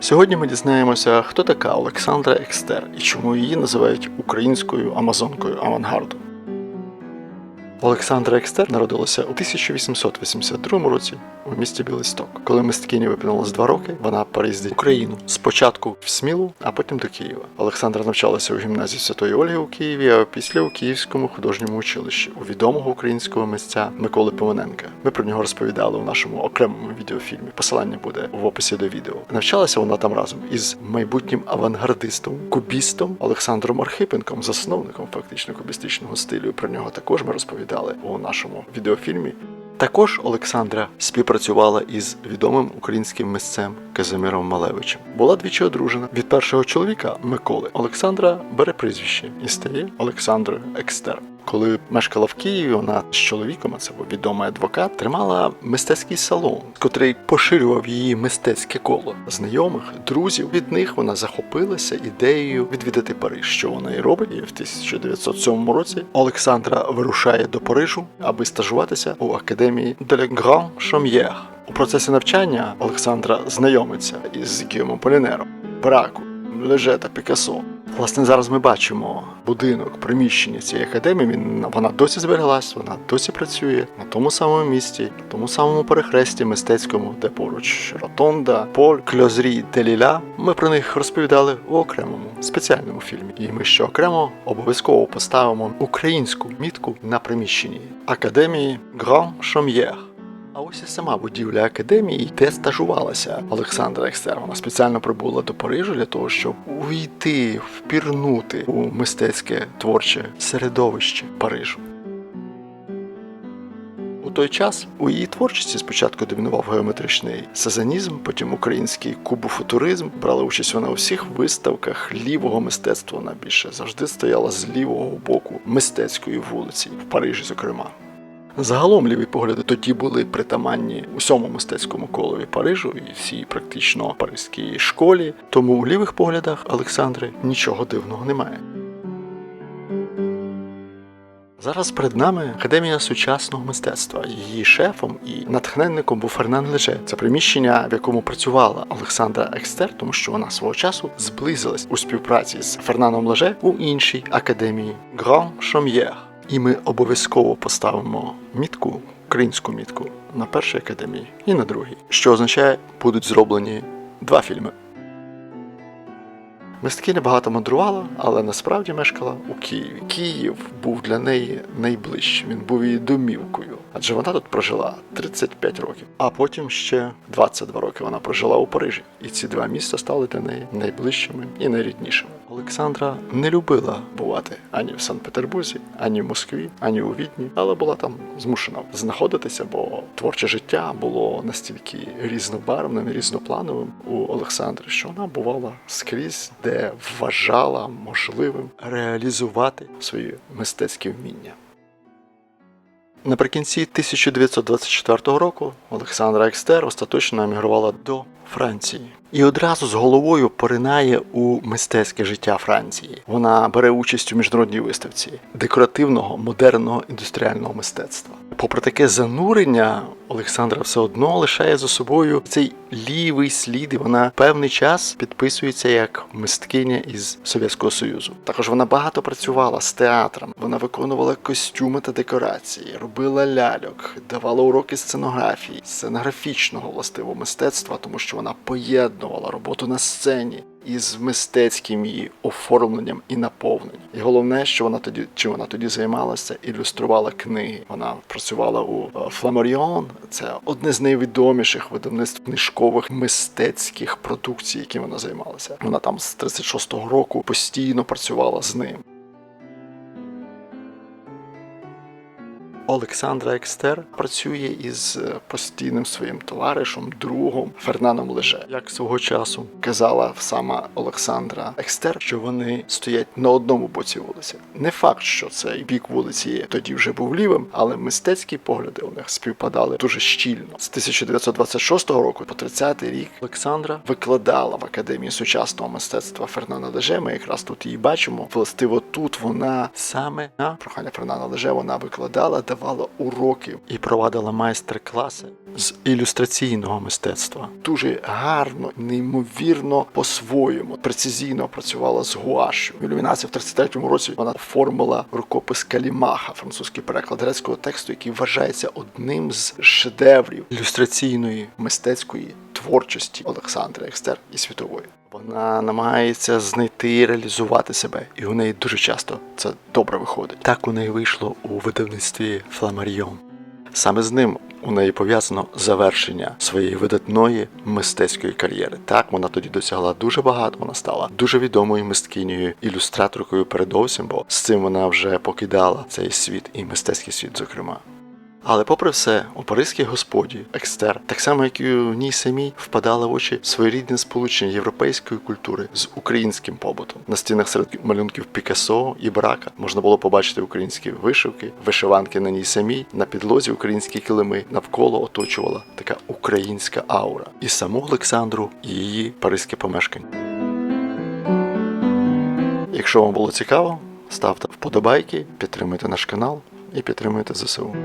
Сьогодні ми дізнаємося, хто така Олександра Екстер і чому її називають українською амазонкою авангарду. Олександра Екстер народилася у 1882 році у місті Білисток. Коли мисткині виповнилось два роки, вона переїздить в Україну спочатку в Смілу, а потім до Києва. Олександра навчалася у гімназії Святої Ольги у Києві, а після у Київському художньому училищі у відомого українського митця Миколи Пивоненка. Ми про нього розповідали у нашому окремому відеофільмі. Посилання буде в описі до відео. Навчалася вона там разом із майбутнім авангардистом, кубістом Олександром Архипенком, засновником фактично кубістичного стилю. Про нього також ми розповідали у нашому відеофільмі. Також Олександра співпрацювала із відомим українським місцем Казимиром Малевичем. Була двічі одружена від першого чоловіка Миколи. Олександра бере прізвище і стає Олександрою Екстер. Коли мешкала в Києві, вона з чоловіком, а це був відомий адвокат, тримала мистецький салон, котрий поширював її мистецьке коло знайомих, друзів. Від них вона захопилася ідеєю відвідати Париж, що вона і робить. І в 1907 році Олександра вирушає до Парижу, аби стажуватися у академії Grand Chaumière. У процесі навчання Олександра знайомиться із Гіомом Полінером, Браку, Леже та Пікассо. Власне, зараз ми бачимо будинок, приміщення цієї академії. Він вона досі збереглась, вона досі працює на тому самому місці, на тому самому перехресті мистецькому, де поруч Ротонда, Поль, Кльозрі, Деліля. Ми про них розповідали у окремому спеціальному фільмі. І ми ще окремо обов'язково поставимо українську мітку на приміщенні академії Grand Chaumière. А ось і сама будівля академії, де стажувалася Олександра Екстер. Вона спеціально прибула до Парижу для того, щоб увійти, впірнути у мистецьке творче середовище Парижу. У той час у її творчості спочатку домінував геометричний сезонізм, потім український кубофутуризм. Брала участь вона у всіх виставках лівого мистецтва. Вона більше завжди стояла з лівого боку мистецької вулиці в Парижі, зокрема. Загалом ліві погляди тоді були притаманні усьому мистецькому колові Парижу і всій практично паризькій школі. Тому у лівих поглядах Олександри нічого дивного немає. Зараз перед нами Академія сучасного мистецтва. Її шефом і натхненником був Фернан Леже. Це приміщення, в якому працювала Олександра Екстер, тому що вона свого часу зблизилась у співпраці з Фернаном Леже у іншій академії Grand Chaumière. І ми обов'язково поставимо мітку, українську мітку на першій академії і на другій, що означає, будуть зроблені два фільми. Мисткиня багато мандрувала, але насправді мешкала у Києві. Київ був для неї найближчим, він був її домівкою, адже вона тут прожила 35 років. А потім ще 22 роки вона прожила у Парижі. І ці два міста стали для неї найближчими і найріднішими. Олександра не любила бувати ані в Санкт-Петербурзі, ані в Москві, ані у Відні, але була там змушена знаходитися, бо творче життя було настільки різнобарвним, різноплановим у Олександри, що вона бувала скрізь, де вважала можливим реалізувати свої мистецькі вміння. Наприкінці 1924 року Олександра Екстер остаточно емігрувала до Франції і одразу з головою поринає у мистецьке життя Франції. Вона бере участь у міжнародній виставці декоративного модерного індустріального мистецтва. Попри таке занурення, Олександра все одно лишає за собою цей лівий слід, і вона певний час підписується як мисткиня із Совєтського Союзу. Також вона багато працювала з театром. Вона виконувала костюми та декорації, робила ляльок, давала уроки сценографії, сценографічного властивого мистецтва, тому що вона поєднувала роботу на сцені із мистецьким її оформленням і наповненням. І головне, що вона тоді чим вона тоді займалася, ілюструвала книги. Вона працювала у е, Фламаріон. Це одне з найвідоміших видавництв книжкових мистецьких продукцій, якими вона займалася. Вона там з 36-го року постійно працювала з ним. Олександра Екстер працює із е, постійним своїм товаришем, другом Фернаном Леже. Як свого часу казала сама Олександра Екстер, що вони стоять на одному боці вулиці. Не факт, що цей бік вулиці тоді вже був лівим, але мистецькі погляди у них співпадали дуже щільно. З 1926 року по 30 рік Олександра викладала в академії сучасного мистецтва Фернана Леже. Ми якраз тут її бачимо. Властиво тут вона саме на прохання Фернана Леже вона викладала, давала уроки і провадила майстер-класи з ілюстраційного мистецтва. Дуже гарно, неймовірно по-своєму, прецизійно працювала з гуашю. В ілюмінації в 33-му році вона оформила рукопис Калімаха, французький переклад грецького тексту, який вважається одним з шедеврів ілюстраційної мистецької творчості Олександра Екстер і світової. Вона намагається знайти і реалізувати себе, і у неї дуже часто це добре виходить. Так у неї вийшло у видавництві Фламаріон. Саме з ним у неї пов'язано завершення своєї видатної мистецької кар'єри. Так вона тоді досягла дуже багато. Вона стала дуже відомою мисткинею, ілюстраторкою передовсім, бо з цим вона вже покидала цей світ і мистецький світ, зокрема. Але попри все, у паризькій господі Екстер, так само як і у ній самій, впадало в очі своєрідне сполучення європейської культури з українським побутом. На стінах серед малюнків Пікассо і Брака можна було побачити українські вишивки, вишиванки на ній самій, на підлозі українські килими навколо оточувала така українська аура. І саму Олександру, і її паризьке помешкання. Якщо вам було цікаво, ставте вподобайки, підтримуйте наш канал і підтримуйте ЗСУ.